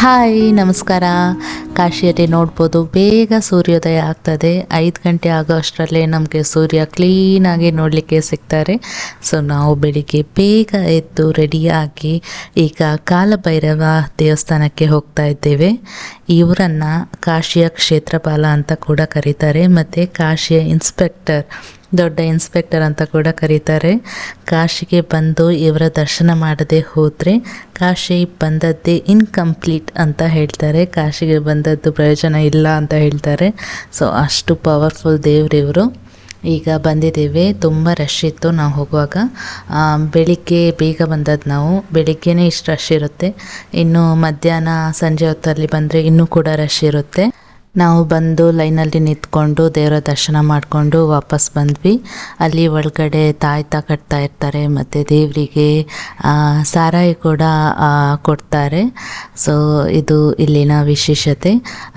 Hi, ನಮಸ್ಕಾರ. ಕಾಶಿಯಲ್ಲಿ ನೋಡ್ಬೋದು, ಬೇಗ ಸೂರ್ಯೋದಯ ಆಗ್ತದೆ. ಐದು ಗಂಟೆ ಆಗೋ ಅಷ್ಟರಲ್ಲೇ ನಮಗೆ ಸೂರ್ಯ ಕ್ಲೀನಾಗಿ ನೋಡಲಿಕ್ಕೆ ಸಿಗ್ತಾರೆ. ಸೊ ನಾವು ಬೆಳಿಗ್ಗೆ ಬೇಗ ಎದ್ದು ರೆಡಿಯಾಗಿ ಈಗ ಕಾಲಭೈರವ ದೇವಸ್ಥಾನಕ್ಕೆ ಹೋಗ್ತಾ ಇದ್ದೇವೆ. ಇವರನ್ನು ಕಾಶಿಯ ಕ್ಷೇತ್ರಪಾಲ ಅಂತ ಕೂಡ ಕರೀತಾರೆ. ಮತ್ತು ಕಾಶಿಯ ಇನ್ಸ್ಪೆಕ್ಟರ್ ದೊಡ್ಡ ಇನ್ಸ್ಪೆಕ್ಟರ್ ಅಂತ ಕೂಡ ಕರೀತಾರೆ. ಕಾಶಿಗೆ ಬಂದು ಇವರ ದರ್ಶನ ಮಾಡದೆ ಹೋದರೆ ಕಾಶಿ ಬಂದದ್ದೇ ಇನ್ಕಂಪ್ಲೀಟ್ ಅಂತ ಹೇಳ್ತಾರೆ. ಕಾಶಿಗೆ ಬಂದದ್ದು ಪ್ರಯೋಜನ ಇಲ್ಲ ಅಂತ ಹೇಳ್ತಾರೆ. ಸೊ, ಅಷ್ಟು ಪವರ್ಫುಲ್ ದೇವರಿವರು ಈಗ ಬಂದಿದ್ದೇವೆ. ತುಂಬ ರಶ್ ಇತ್ತು ನಾವು ಹೋಗುವಾಗ. ಬೆಳಿಗ್ಗೆ ಬೇಗ ಬಂದದ್ದು ನಾವು. ಬೆಳಿಗ್ಗೆನೇ ಇಷ್ಟು ರಶ್ ಇರುತ್ತೆ. ಇನ್ನು ಮಧ್ಯಾಹ್ನ ಸಂಜೆ ಹೊತ್ತಲ್ಲಿ ಬಂದರೆ ಇನ್ನೂ ಕೂಡ ರಶ್ ಇರುತ್ತೆ. ನಾವು ಬಂದು ಲೈನಲ್ಲಿ ನಿಂತ್ಕೊಂಡು ದೇವರ ದರ್ಶನ ಮಾಡಿಕೊಂಡು ವಾಪಸ್ ಬಂದ್ವಿ. ಅಲ್ಲಿ ಒಳಗಡೆ ತಾಯ್ತ ಕಟ್ತಾ ಇರ್ತಾರೆ, ಮತ್ತು ದೇವರಿಗೆ ಸಾರಾಯಿ ಕೂಡ ಕೊಡ್ತಾರೆ. ಸೊ ಇದು ಇಲ್ಲಿನ ವಿಶೇಷತೆ.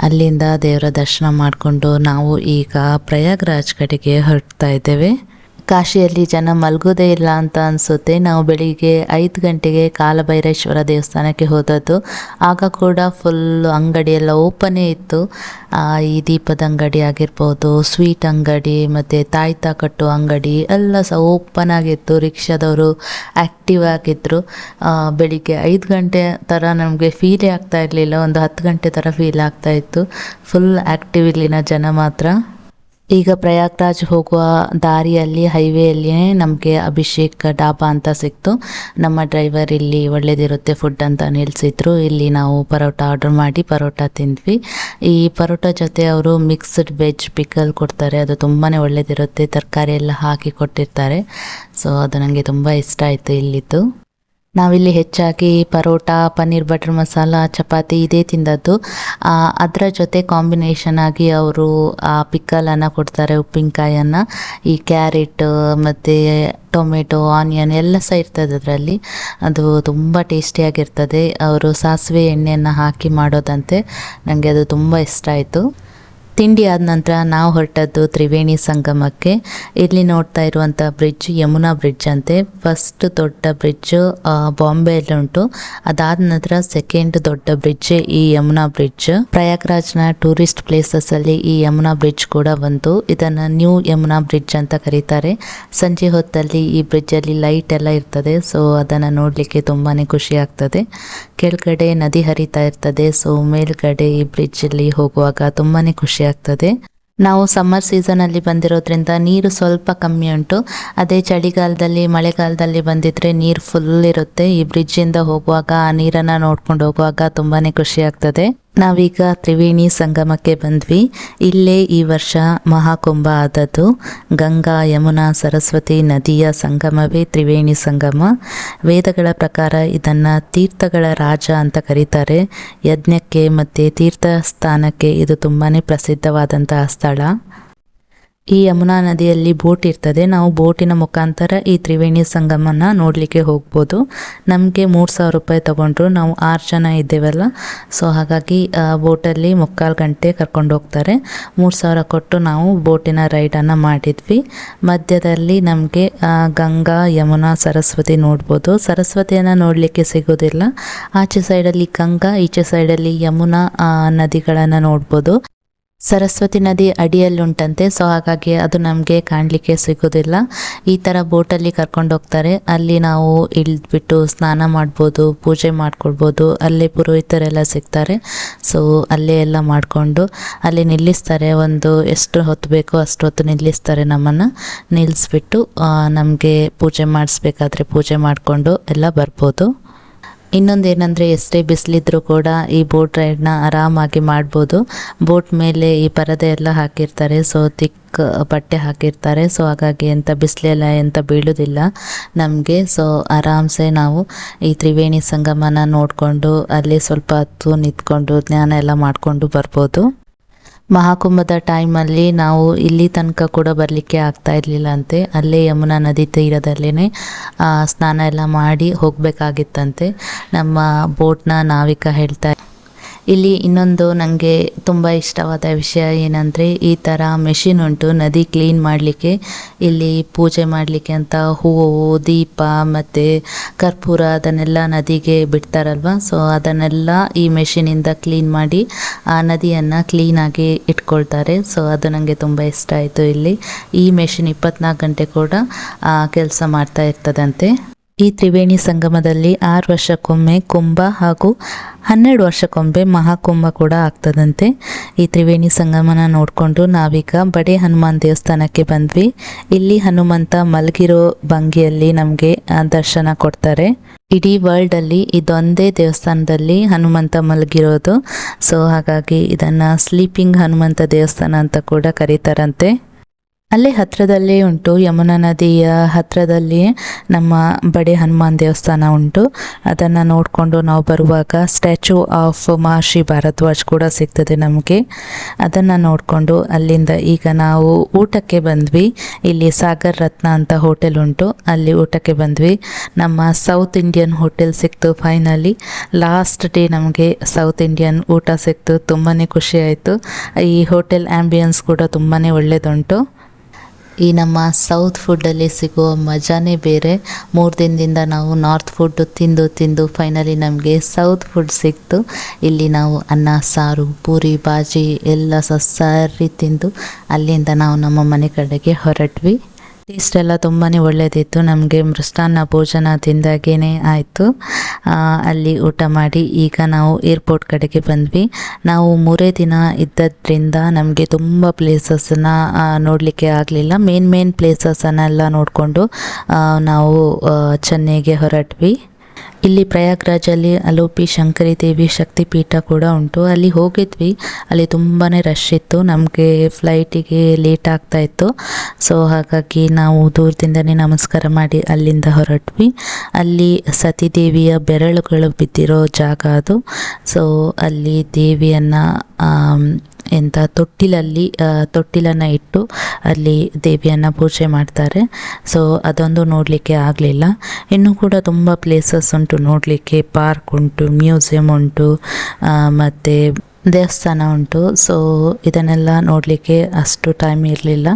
ಅಲ್ಲಿಂದ ದೇವರ ದರ್ಶನ ಮಾಡಿಕೊಂಡು ನಾವು ಈಗ ಪ್ರಯಾಗ್ರಾಜ್ ಕಡೆಗೆ ಹೊರಡ್ತಾ ಇದ್ದೇವೆ. ಕಾಶಿಯಲ್ಲಿ ಜನ ಮಲಗೋದೇ ಇಲ್ಲ ಅಂತ ಅನಿಸುತ್ತೆ. ನಾವು ಬೆಳಿಗ್ಗೆ ಐದು ಗಂಟೆಗೆ ಕಾಲಭೈರೇಶ್ವರ ದೇವಸ್ಥಾನಕ್ಕೆ ಹೋದದ್ದು. ಆಗ ಕೂಡ ಫುಲ್ ಅಂಗಡಿ ಎಲ್ಲ ಓಪನೇ ಇತ್ತು. ಈ ದೀಪದ ಅಂಗಡಿ ಆಗಿರ್ಬೋದು ಸ್ವೀಟ್ ಅಂಗಡಿ, ಮತ್ತು ತಾಯ್ತ ಕಟ್ಟು ಅಂಗಡಿ ಎಲ್ಲ ಸಹ ಓಪನ್ ಆಗಿತ್ತು. ರಿಕ್ಷಾದವರು ಆ್ಯಕ್ಟಿವ್ ಆಗಿದ್ದರು ಬೆಳಿಗ್ಗೆ ಐದು ಗಂಟೆ ಥರ ನಮಗೆ ಫೀಲೇ ಆಗ್ತಾ ಇರಲಿಲ್ಲ. ಒಂದು ಹತ್ತು ಗಂಟೆ ಥರ ಫೀಲ್ ಆಗ್ತಾ ಇತ್ತು. ಫುಲ್ ಆ್ಯಕ್ಟಿವ್ ಇಲ್ಲಿನ ಜನ ಮಾತ್ರ. ಈಗ ಪ್ರಯಾಗ್ರಾಜ್ ಹೋಗುವ ದಾರಿಯಲ್ಲಿ, ಹೈವೇಯಲ್ಲಿಯೇ ನಮಗೆ ಅಭಿಷೇಕ್ ಡಾಬಾ ಅಂತ ಸಿಕ್ತು. ನಮ್ಮ ಡ್ರೈವರ್ ಇಲ್ಲಿ ಒಳ್ಳೇದಿರುತ್ತೆ ಫುಡ್ ಅಂತ ನಿಲ್ಲಿಸಿದ್ರು ಇಲ್ಲಿ ನಾವು ಪರೋಟ ಆರ್ಡರ್ ಮಾಡಿ ಪರೋಟ ತಿಂದ್ವಿ. ಈ ಪರೋಟ ಜೊತೆ ಅವರು ಮಿಕ್ಸ್ಡ್ ವೆಜ್ ಪಿಕಲ್ ಕೊಡ್ತಾರೆ. ಅದು ತುಂಬಾ ಒಳ್ಳೇದಿರುತ್ತೆ. ತರಕಾರಿ ಎಲ್ಲ ಹಾಕಿ ಕೊಟ್ಟಿರ್ತಾರೆ. ಸೊ ಅದು ನನಗೆ ತುಂಬ ಇಷ್ಟ ಆಯಿತು ಇಲ್ಲಿದ್ದು. ನಾವಿಲ್ಲಿ ಹೆಚ್ಚಾಗಿ ಪರೋಟ, ಪನ್ನೀರ್, ಬಟರ್ ಮಸಾಲ, ಚಪಾತಿ ಇದೇ ತಿಂದದ್ದು. ಅದರ ಜೊತೆ ಕಾಂಬಿನೇಷನ್ ಆಗಿ ಅವರು, ಆ, ಪಿಕ್ಕಲನ್ನು ಕೊಡ್ತಾರೆ, ಉಪ್ಪಿನಕಾಯನ್ನು. ಈ ಕ್ಯಾರೆಟ್, ಮತ್ತು ಟೊಮೆಟೊ, ಆನಿಯನ್ ಎಲ್ಲ ಸಹ ಇರ್ತದೆ ಅದರಲ್ಲಿ. ಅದು ತುಂಬ ಟೇಸ್ಟಿಯಾಗಿರ್ತದೆ ಅವರು ಸಾಸಿವೆ ಎಣ್ಣೆಯನ್ನು ಹಾಕಿ ಮಾಡೋದಂತೆ. ನನಗೆ ಅದು ತುಂಬ ಇಷ್ಟ ಆಯಿತು. ತಿಂಡಿ ಆದ ನಂತರ ನಾವು ಹೊರಟದ್ದು ತ್ರಿವೇಣಿ ಸಂಗಮಕ್ಕೆ. ಇಲ್ಲಿ ನೋಡ್ತಾ ಇರುವಂಥ ಬ್ರಿಡ್ಜ್ ಯಮುನಾ ಬ್ರಿಡ್ಜ್ ಅಂತೆ. ಫಸ್ಟ್ ದೊಡ್ಡ ಬ್ರಿಡ್ಜ್ ಬಾಂಬೆಯಲ್ಲಿ ಉಂಟು. ಅದಾದ ನಂತರ ಸೆಕೆಂಡ್ ದೊಡ್ಡ ಬ್ರಿಡ್ಜ್ ಈ ಯಮುನಾ ಬ್ರಿಡ್ಜ್ ಪ್ರಯಾಗ್ರಾಜ್ನ ಟೂರಿಸ್ಟ್ ಪ್ಲೇಸಸ್ ಅಲ್ಲಿ ಈ ಯಮುನಾ ಬ್ರಿಡ್ಜ್ ಕೂಡ ಒಂದು ಇದನ್ನ ನ್ಯೂ ಯಮುನಾ ಬ್ರಿಡ್ಜ್ ಅಂತ ಕರೀತಾರೆ. ಸಂಜೆ ಹೊತ್ತಲ್ಲಿ ಈ ಬ್ರಿಡ್ಜ್ ಅಲ್ಲಿ ಲೈಟ್ ಎಲ್ಲ ಇರ್ತದೆ. ಸೊ ಅದನ್ನ ನೋಡ್ಲಿಕ್ಕೆ ತುಂಬಾನೇ ಖುಷಿ ಆಗ್ತದೆ. ಕೆಳಗಡೆ ನದಿ ಹರಿತಾ ಇರ್ತದೆ ಸೊ ಮೇಲ್ಗಡೆ ಈ ಬ್ರಿಡ್ಜ್ ಅಲ್ಲಿ ಹೋಗುವಾಗ ತುಂಬಾನೇ ಖುಷಿ ಆಗ್ತದೆ. ನಾವು ಸಮ್ಮರ್ ಸೀಸನ್ ಅಲ್ಲಿ ಬಂದಿರೋದ್ರಿಂದ ನೀರು ಸ್ವಲ್ಪ ಕಮ್ಮಿ ಉಂಟು. ಅದೇ ಚಳಿಗಾಲದಲ್ಲಿ, ಮಳೆಗಾಲದಲ್ಲಿ ಬಂದಿದ್ರೆ ನೀರು ಫುಲ್ ಇರುತ್ತೆ. ಈ ಬ್ರಿಡ್ಜ್ ಇಂದ ಹೋಗುವಾಗ ಆ ನೀರನ್ನ ನೋಡ್ಕೊಂಡು ಹೋಗುವಾಗ ತುಂಬಾನೇ ಖುಷಿ ಆಗ್ತದೆ. ನಾವೀಗ ತ್ರಿವೇಣಿ ಸಂಗಮಕ್ಕೆ ಬಂದ್ವಿ. ಇಲ್ಲೇ ಈ ವರ್ಷ ಮಹಾಕುಂಭ ಆದದ್ದು. ಗಂಗಾ, ಯಮುನಾ, ಸರಸ್ವತಿ ನದಿಯ ಸಂಗಮವೇ ತ್ರಿವೇಣಿ ಸಂಗಮ. ವೇದಗಳ ಪ್ರಕಾರ ಇದನ್ನು ತೀರ್ಥಗಳ ರಾಜ ಅಂತ ಕರೀತಾರೆ. ಯಜ್ಞಕ್ಕೆ ಮತ್ತು ತೀರ್ಥ ಸ್ಥಾನಕ್ಕೆ ಇದು ತುಂಬಾನೇ ಪ್ರಸಿದ್ಧವಾದಂತಹ ಸ್ಥಳ. ಈ ಯಮುನಾ ನದಿಯಲ್ಲಿ ಬೋಟ್ ಇರ್ತದೆ. ನಾವು ಬೋಟಿನ ಮುಖಾಂತರ ಈ ತ್ರಿವೇಣಿ ಸಂಗಮನ ನೋಡಲಿಕ್ಕೆ ಹೋಗ್ಬೋದು. ನಮಗೆ ಮೂರು ಸಾವಿರ ರೂಪಾಯಿ ತಗೊಂಡ್ರು. ನಾವು ಆರು ಜನ ಇದ್ದೇವಲ್ಲ. ಸೊ ಹಾಗಾಗಿ ಬೋಟಲ್ಲಿ ಮುಕ್ಕಾಲು ಗಂಟೆ ಕರ್ಕೊಂಡು ಹೋಗ್ತಾರೆ. ಮೂರು ಸಾವಿರ ಕೊಟ್ಟು ನಾವು ಬೋಟಿನ ರೈಡನ್ನು ಮಾಡಿದ್ವಿ. ಮಧ್ಯದಲ್ಲಿ ನಮಗೆ ಗಂಗಾ, ಯಮುನಾ, ಸರಸ್ವತಿ ನೋಡ್ಬೋದು. ಸರಸ್ವತಿಯನ್ನು ನೋಡಲಿಕ್ಕೆ ಸಿಗೋದಿಲ್ಲ. ಆಚೆ ಸೈಡಲ್ಲಿ ಗಂಗಾ, ಈಚೆ ಸೈಡಲ್ಲಿ ಯಮುನಾ ನದಿಗಳನ್ನು ನೋಡ್ಬೋದು. ಸರಸ್ವತಿ ನದಿ ಅಡಿಯಲ್ಲುಂಟಂತೆ ಸೊ ಹಾಗಾಗಿ ಅದು ನಮಗೆ ಕಾಣಲಿಕ್ಕೆ ಸಿಗೋದಿಲ್ಲ. ಈ ಥರ ಬೋಟಲ್ಲಿ ಕರ್ಕೊಂಡು ಹೋಗ್ತಾರೆ. ಅಲ್ಲಿ ನಾವು ಇಳಿದ್ಬಿಟ್ಟು ಸ್ನಾನ ಮಾಡ್ಬೋದು, ಪೂಜೆ ಮಾಡ್ಕೊಳ್ಬೋದು. ಅಲ್ಲಿ ಪುರೋಹಿತರೆಲ್ಲ ಸಿಗ್ತಾರೆ. ಸೊ ಅಲ್ಲೇ ಎಲ್ಲ ಮಾಡಿಕೊಂಡು, ಅಲ್ಲಿ ನಿಲ್ಲಿಸ್ತಾರೆ. ಒಂದು ಎಷ್ಟು ಹೊತ್ತು ಬೇಕೋ ಅಷ್ಟು ಹೊತ್ತು ನಿಲ್ಲಿಸ್ತಾರೆ ನಮ್ಮನ್ನು. ನಿಲ್ಲಿಸ್ಬಿಟ್ಟು ನಮಗೆ ಪೂಜೆ ಮಾಡಿಸ್ಬೇಕಾದ್ರೆ ಪೂಜೆ ಮಾಡಿಕೊಂಡು ಎಲ್ಲ ಬರ್ಬೋದು. ಇನ್ನೊಂದು ಏನಂದರೆ ಎಷ್ಟೇ ಬಿಸಿಲಿದ್ರೂ ಕೂಡ ಈ ಬೋಟ್ ರೈಡ್ನ ಆರಾಮಾಗಿ ಮಾಡ್ಬೋದು. ಬೋಟ್ ಮೇಲೆ ಈ ಪರದೆ ಎಲ್ಲ ಹಾಕಿರ್ತಾರೆ, ಸೊ ತಿಕ್ ಬಟ್ಟೆ ಹಾಕಿರ್ತಾರೆ, ಸೊ ಹಾಗಾಗಿ ಎಂಥ ಬಿಸಿಲೆಲ್ಲ ಎಂಥ ಬೀಳೋದಿಲ್ಲ ನಮಗೆ. ಸೊ ಆರಾಮ್ಸೆ ನಾವು ಈ ತ್ರಿವೇಣಿ ಸಂಗಮನ ನೋಡಿಕೊಂಡು, ಅಲ್ಲಿ ಸ್ವಲ್ಪ ಹೊತ್ತು ನಿಂತ್ಕೊಂಡು ಜ್ಞಾನ ಎಲ್ಲ ಮಾಡಿಕೊಂಡು ಬರ್ಬೋದು. ಮಹಾಕುಂಭದ ಟೈಮಲ್ಲಿ ನಾವು ಇಲ್ಲಿ ತನಕ ಕೂಡ ಬರಲಿಕ್ಕೆ ಆಗ್ತಾ ಇರಲಿಲ್ಲ ಅಂತೆ ಅಲ್ಲೇ ಯಮುನಾ ನದಿ ತೀರದಲ್ಲೇ ಸ್ನಾನ ಎಲ್ಲ ಮಾಡಿ ಹೋಗಬೇಕಾಗಿತ್ತಂತೆ. ನಮ್ಮ ಬೋಟ್ನ ನಾವಿಕ ಹೇಳ್ತಾ ಇಲ್ಲಿ ಇನ್ನೊಂದು ನನಗೆ ತುಂಬ ಇಷ್ಟವಾದ ವಿಷಯ ಏನಂದರೆ ಈ ಥರ ಮೆಷಿನ್ ಉಂಟು, ನದಿ ಕ್ಲೀನ್ ಮಾಡಲಿಕ್ಕೆ. ಇಲ್ಲಿ ಪೂಜೆ ಮಾಡಲಿಕ್ಕೆ ಅಂತ ಹೂವು, ದೀಪ ಮತ್ತು ಕರ್ಪೂರ ಅದನ್ನೆಲ್ಲ ನದಿಗೆ ಬಿಡ್ತಾರಲ್ವ? ಸೊ ಅದನ್ನೆಲ್ಲ ಈ ಮೆಷಿನಿಂದ ಕ್ಲೀನ್ ಮಾಡಿ ಆ ನದಿಯನ್ನು ಕ್ಲೀನಾಗಿ ಇಟ್ಕೊಳ್ತಾರೆ. ಸೊ ಅದು ನನಗೆ ತುಂಬ ಇಷ್ಟ ಆಯಿತು ಇಲ್ಲಿ. ಈ ಮೆಷಿನ್ ಇಪ್ಪತ್ನಾಲ್ಕು ಗಂಟೆ ಕೂಡ ಕೆಲಸ ಮಾಡ್ತಾ ಇರ್ತದಂತೆ. ಈ ತ್ರಿವೇಣಿ ಸಂಗಮದಲ್ಲಿ ಆರು ವರ್ಷಕ್ಕೊಮ್ಮೆ ಕುಂಭ ಹಾಗೂ ಹನ್ನೆರಡು ವರ್ಷಕ್ಕೊಮ್ಮೆ ಮಹಾಕುಂಭ ಕೂಡ ಆಗ್ತದಂತೆ. ಈ ತ್ರಿವೇಣಿ ಸಂಗಮನ ನೋಡಿಕೊಂಡು ನಾವೀಗ ಬಡೆ ಹನುಮಾನ್ ದೇವಸ್ಥಾನಕ್ಕೆ ಬಂದ್ವಿ. ಇಲ್ಲಿ ಹನುಮಂತ ಮಲಗಿರೋ ಭಂಗಿಯಲ್ಲಿ ನಮಗೆ ದರ್ಶನ ಕೊಡ್ತಾರೆ. ಇಡೀ ವರ್ಲ್ಡಲ್ಲಿ ಇದೊಂದೇ ದೇವಸ್ಥಾನದಲ್ಲಿ ಹನುಮಂತ ಮಲಗಿರೋದು. ಸೊ ಹಾಗಾಗಿ ಇದನ್ನು ಸ್ಲೀಪಿಂಗ್ ಹನುಮಂತ ದೇವಸ್ಥಾನ ಅಂತ ಕೂಡ ಕರೀತಾರಂತೆ. ಅಲ್ಲೇ ಹತ್ತಿರದಲ್ಲೇ ಉಂಟು, ಯಮುನಾ ನದಿಯ ಹತ್ತಿರದಲ್ಲಿ ನಮ್ಮ ಬಡೆ ಹನುಮಾನ್ ದೇವಸ್ಥಾನ ಉಂಟು. ಅದನ್ನು ನೋಡಿಕೊಂಡು ನಾವು ಬರುವಾಗ ಸ್ಟ್ಯಾಚು ಆಫ್ ಮಹರ್ಷಿ ಭಾರದ್ವಾಜ್ ಕೂಡ ಸಿಗ್ತದೆ ನಮಗೆ. ಅದನ್ನು ನೋಡಿಕೊಂಡು ಅಲ್ಲಿಂದ ಈಗ ನಾವು ಊಟಕ್ಕೆ ಬಂದ್ವಿ. ಇಲ್ಲಿ ಸಾಗರ್ ರತ್ನ ಅಂತ ಹೋಟೆಲ್ ಉಂಟು. ಅಲ್ಲಿ ಊಟಕ್ಕೆ ಬಂದ್ವಿ. ನಮ್ಮ ಸೌತ್ ಇಂಡಿಯನ್ ಹೋಟೆಲ್ ಸಿಕ್ತು ಫೈನಲಿ ಲಾಸ್ಟ್ ಡೇ ನಮಗೆ ಸೌತ್ ಇಂಡಿಯನ್ ಊಟ ಸಿಕ್ತು. ತುಂಬಾ ಖುಷಿ ಆಯಿತು. ಈ ಹೋಟೆಲ್ ಆ್ಯಂಬಿಯನ್ಸ್ ಕೂಡ ತುಂಬಾ ಒಳ್ಳೆಯದುಂಟು ಈ ನಮ್ಮ ಸೌತ್ ಫುಡ್ಡಲ್ಲಿ ಸಿಗುವ ಮಜಾನೇ ಬೇರೆ. ಮೂರು ದಿನದಿಂದ ನಾವು ನಾರ್ತ್ ಫುಡ್ ತಿಂದು ತಿಂದು ಫೈನಲಿ ನಮಗೆ ಸೌತ್ ಫುಡ್ ಸಿಕ್ತು. ಇಲ್ಲಿ ನಾವು ಅನ್ನ, ಸಾರು, ಪೂರಿ, ಬಾಜಿ ಎಲ್ಲ ಸಸ್ಸಾರಿ ತಿಂದು ಅಲ್ಲಿಂದ ನಾವು ನಮ್ಮ ಮನೆ ಕಡೆಗೆ ಹೊರಟ್ವಿ. ಟೇಸ್ಟ್ ಎಲ್ಲ ತುಂಬಾ ಒಳ್ಳೆಯದಿತ್ತು ನಮಗೆ ಮೃಷ್ಟಾನ್ನ ಭೋಜನ ತಿಂದಾಗೇ ಆಯಿತು ಅಲ್ಲಿ ಊಟ ಮಾಡಿ ಈಗ ನಾವು ಏರ್ಪೋರ್ಟ್ ಕಡೆಗೆ ಬಂದ್ವಿ. ನಾವು ಮೂರೇ ದಿನ ಇದ್ದದ್ರಿಂದ ನಮಗೆ ತುಂಬ ಪ್ಲೇಸಸ್ಸನ್ನು ನೋಡಲಿಕ್ಕೆ ಆಗಲಿಲ್ಲ. ಮೇನ್ ಮೇನ್ ಪ್ಲೇಸಸ್ಸನ್ನೆಲ್ಲ ನೋಡಿಕೊಂಡು ನಾವು ಚೆನ್ನೈಗೆ ಹೊರಟ್ವಿ. ಇಲ್ಲಿ ಪ್ರಯಾಗ್ರಾಜಲ್ಲಿ ಅಲೋಪಿ ಶಂಕರಿ ದೇವಿ ಶಕ್ತಿಪೀಠ ಕೂಡ ಉಂಟು. ಅಲ್ಲಿ ಹೋಗಿದ್ವಿ. ಅಲ್ಲಿ ತುಂಬಾ ರಶ್ ಇತ್ತು. ನಮಗೆ ಫ್ಲೈಟಿಗೆ ಲೇಟ್ ಆಗ್ತಾ ಇತ್ತು. ಸೊ ಹಾಗಾಗಿ ನಾವು ದೂರದಿಂದನೇ ನಮಸ್ಕಾರ ಮಾಡಿ ಅಲ್ಲಿಂದ ಹೊರಟ್ವಿ. ಅಲ್ಲಿ ಸತಿದೇವಿಯ ಬೆರಳುಗಳು ಬಿದ್ದಿರೋ ಜಾಗ ಅದು. ಸೊ ಅಲ್ಲಿ ದೇವಿಯನ್ನು ಎಂಥ ತೊಟ್ಟಿಲಲ್ಲಿ ತೊಟ್ಟಿಲನ್ನು ಇಟ್ಟು ಅಲ್ಲಿ ದೇವಿಯನ್ನು ಪೂಜೆ ಮಾಡ್ತಾರೆ. ಸೊ ಅದೊಂದು ನೋಡಲಿಕ್ಕೆ ಆಗಲಿಲ್ಲ. ಇನ್ನೂ ಕೂಡ ತುಂಬ ಪ್ಲೇಸಸ್ ಉಂಟು ನೋಡಲಿಕ್ಕೆ. ಪಾರ್ಕ್ ಉಂಟು ಮ್ಯೂಸಿಯಂ ಉಂಟು ಮತ್ತು ದೇವಸ್ಥಾನ ಉಂಟು. ಸೊ ಇದನ್ನೆಲ್ಲ ನೋಡಲಿಕ್ಕೆ ಅಷ್ಟು ಟೈಮ್ ಇರಲಿಲ್ಲ.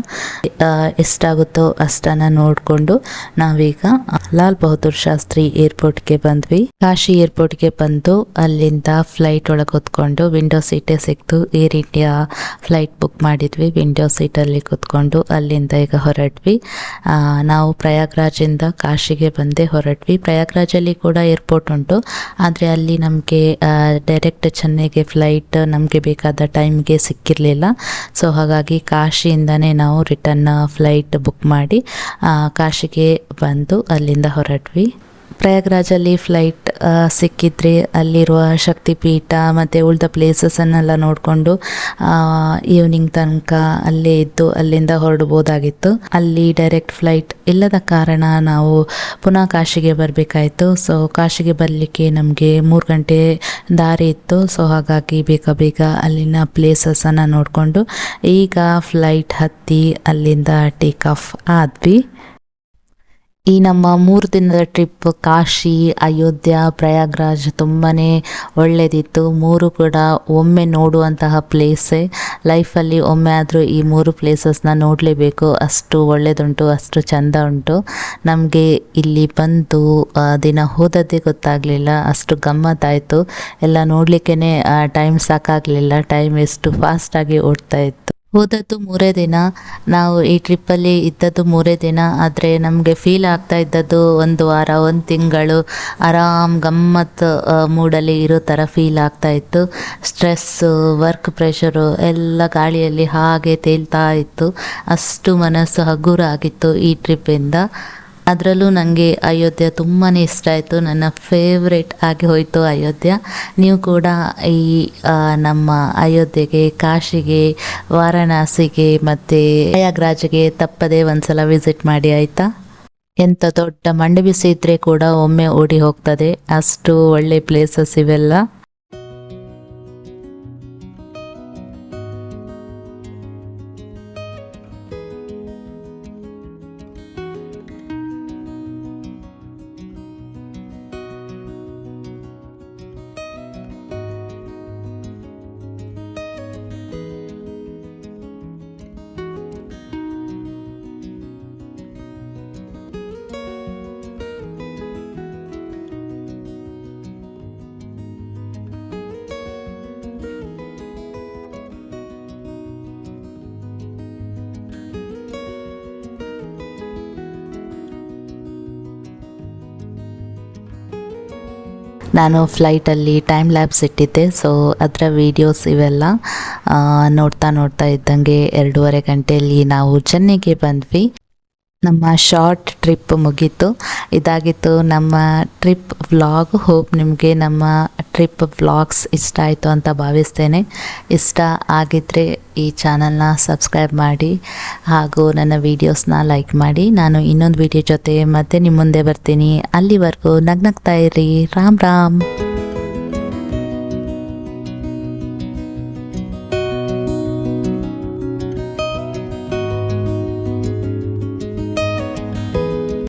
ಎಷ್ಟಾಗುತ್ತೋ ಅಷ್ಟನ್ನು ನೋಡಿಕೊಂಡು ನಾವೀಗ ಲಾಲ್ ಬಹದ್ದೂರ್ ಶಾಸ್ತ್ರಿ ಏರ್ಪೋರ್ಟ್ಗೆ ಬಂದ್ವಿ. ಕಾಶಿ ಏರ್ಪೋರ್ಟ್ಗೆ ಬಂದು ಅಲ್ಲಿಂದ ಫ್ಲೈಟ್ ಒಳಗೆ ಕೂತ್ಕೊಂಡು ವಿಂಡೋ ಸೀಟೇ ಸಿಕ್ತು. ಏರ್ ಇಂಡಿಯಾ ಫ್ಲೈಟ್ ಬುಕ್ ಮಾಡಿದ್ವಿ. ವಿಂಡೋ ಸೀಟಲ್ಲಿ ಕೂತ್ಕೊಂಡು ಅಲ್ಲಿಂದ ಈಗ ಹೊರಟ್ವಿ. ನಾವು ಪ್ರಯಾಗ್ರಾಜಿಂದ ಕಾಶಿಗೆ ಬಂದೇ ಹೊರಟ್ವಿ. ಪ್ರಯಾಗ್ರಾಜಲ್ಲಿ ಕೂಡ ಏರ್ಪೋರ್ಟ್ ಉಂಟು. ಆದರೆ ಅಲ್ಲಿ ನಮಗೆ ಡೈರೆಕ್ಟ್ ಚೆನ್ನೈಗೆ ಫ್ಲೈಟ್ ನಮಗೆ ಬೇಕಾದ ಟೈಮ್ಗೆ ಸಿಕ್ಕಿರಲಿಲ್ಲ. ಸೊ ಹಾಗಾಗಿ ಕಾಶಿಯಿಂದನೇ ನಾವು ರಿಟರ್ನ್ ಫ್ಲೈಟ್ ಬುಕ್ ಮಾಡಿ ಕಾಶಿಗೆ ಬಂದು ಅಲ್ಲಿಂದ ಹೊರಟ್ವಿ. ಪ್ರಯಾಗ್ರಾಜಲ್ಲಿ ಫ್ಲೈಟ್ ಸಿಕ್ಕಿದ್ರೆ ಅಲ್ಲಿರುವ ಶಕ್ತಿಪೀಠ ಮತ್ತು ಉಳಿದ ಪ್ಲೇಸಸನ್ನೆಲ್ಲ ನೋಡಿಕೊಂಡು ಈವ್ನಿಂಗ್ ತನಕ ಅಲ್ಲೇ ಇದ್ದು, ಅಲ್ಲಿಂದ ಹೊರಡ್ಬೋದಾಗಿತ್ತು. ಅಲ್ಲಿ ಡೈರೆಕ್ಟ್ ಫ್ಲೈಟ್ ಇಲ್ಲದ ಕಾರಣ ನಾವು ಪುನಃ ಕಾಶಿಗೆ ಬರಬೇಕಾಯಿತು. ಸೊ ಕಾಶಿಗೆ ಬರಲಿಕ್ಕೆ ನಮಗೆ ಮೂರು ಗಂಟೆ ದಾರಿ ಇತ್ತು. ಸೊ ಹಾಗಾಗಿ ಬೇಗ ಬೇಗ ಅಲ್ಲಿನ ಪ್ಲೇಸಸನ್ನು ನೋಡಿಕೊಂಡು, ಈಗ ಫ್ಲೈಟ್ ಹತ್ತಿ ಅಲ್ಲಿಂದ ಟೇಕ್ ಆಫ್ ಆದ್ವಿ. ಈ ನಮ್ಮ ಮೂರು ದಿನದ ಟ್ರಿಪ್ ಕಾಶಿ, ಅಯೋಧ್ಯ, ಪ್ರಯಾಗ್ರಾಜ್ ತುಂಬಾ ಒಳ್ಳೆಯದಿತ್ತು ಮೂರು ಕೂಡ ಒಮ್ಮೆ ನೋಡುವಂತಹ ಪ್ಲೇಸೇ ಲೈಫಲ್ಲಿ ಒಮ್ಮೆ ಆದರೂ ಈ ಮೂರು ಪ್ಲೇಸಸ್ನ ನೋಡಲೇಬೇಕು. ಅಷ್ಟು ಒಳ್ಳೆಯದುಂಟು ಅಷ್ಟು ಚಂದ ಉಂಟು. ನಮಗೆ ಇಲ್ಲಿ ಬಂದು ದಿನ ಹೋದದ್ದೇ ಗೊತ್ತಾಗಲಿಲ್ಲ. ಅಷ್ಟು ಗಮ್ಮತ್ತಾಯಿತು. ಎಲ್ಲ ನೋಡಲಿಕ್ಕೇ ಟೈಮ್ ಸಾಕಾಗಲಿಲ್ಲ. ಟೈಮ್ ಎಷ್ಟು ಫಾಸ್ಟಾಗಿ ಓಡ್ತಾ ಇತ್ತು. ಹೋದದ್ದು ಮೂರೇ ದಿನ. ನಾವು ಈ ಟ್ರಿಪ್ಪಲ್ಲಿ ಇದ್ದದ್ದು ಮೂರೇ ದಿನ. ಆದರೆ ನಮಗೆ ಫೀಲ್ ಆಗ್ತಾ ಇದ್ದದ್ದು ಒಂದು ವಾರ, ಒಂದು ತಿಂಗಳು. ಆರಾಮ್ ಗಮ್ಮತ್ತು ಮೂಡಲ್ಲಿ ಇರೋ ಥರ ಫೀಲ್ ಆಗ್ತಾ ಇತ್ತು. ಸ್ಟ್ರೆಸ್ಸು ವರ್ಕ್ ಪ್ರೆಷರು ಎಲ್ಲ ಗಾಳಿಯಲ್ಲಿ ಹಾಗೆ ತೇಲ್ತಾ ಇತ್ತು. ಅಷ್ಟು ಮನಸ್ಸು ಹಗುರ ಆಗಿತ್ತು ಈ ಟ್ರಿಪ್ಪಿಂದ ಅದರಲ್ಲೂ ನನಗೆ ಅಯೋಧ್ಯೆ ತುಂಬಾ ಇಷ್ಟ ಆಯಿತು. ನನ್ನ ಫೇವ್ರೆಟ್ ಆಗಿ ಹೋಯಿತು ಅಯೋಧ್ಯ. ನೀವು ಕೂಡ ಈ ನಮ್ಮ ಅಯೋಧ್ಯೆಗೆ, ಕಾಶಿಗೆ, ವಾರಣಾಸಿಗೆ ಮತ್ತು ಪ್ರಯಾಗ್ರಾಜ್ಗೆ ತಪ್ಪದೇ ಒಂದ್ಸಲ ವಿಸಿಟ್ ಮಾಡಿ ಆಯಿತಾ? ಎಂಥ ದೊಡ್ಡ ಮಂಡೆ ಬಿಸಿ ಇದ್ರೆ ಕೂಡ ಒಮ್ಮೆ ಓಡಿ ಹೋಗ್ತದೆ. ಅಷ್ಟು ಒಳ್ಳೆ ಪ್ಲೇಸಸ್ ಇವೆಲ್ಲ. ನಾನು ಫ್ಲೈಟಲ್ಲಿ ಟೈಮ್ ಲ್ಯಾಬ್ಸ್ ಇಟ್ಟಿದ್ದೆ. ಸೊ ಅದರ ವೀಡಿಯೋಸ್ ಇವೆಲ್ಲ ನೋಡ್ತಾ ನೋಡ್ತಾ ಇದ್ದಂಗೆ ಎರಡೂವರೆ ಗಂಟೆಯಲ್ಲಿ ನಾವು ಚೆನ್ನೈಗೆ ಬಂದ್ವಿ. ನಮ್ಮ ಶಾರ್ಟ್ ಟ್ರಿಪ್ ಮುಗೀತು. ಇದಾಗಿತ್ತು ನಮ್ಮ ಟ್ರಿಪ್ ವ್ಲಾಗ್ ಹೋಪ್ ನಿಮಗೆ ನಮ್ಮ ಟ್ರಿಪ್ ವ್ಲಾಗ್ಸ್ ಇಷ್ಟ ಆಯಿತು ಅಂತ ಭಾವಿಸ್ತೇನೆ. ಇಷ್ಟ ಆಗಿದ್ದರೆ ಈ ಚಾನಲ್ನ ಸಬ್ಸ್ಕ್ರೈಬ್ ಮಾಡಿ ಹಾಗೂ ನನ್ನ ವೀಡಿಯೋಸ್ನ ಲೈಕ್ ಮಾಡಿ. ನಾನು ಇನ್ನೊಂದು ವೀಡಿಯೋ ಜೊತೆ ಮತ್ತೆ ನಿಮ್ಮ ಮುಂದೆ ಬರ್ತೀನಿ. ಅಲ್ಲಿವರೆಗೂ ನಗ್ನಗ್ತಾ ಇರಿ. ರಾಮ್ ರಾಮ್.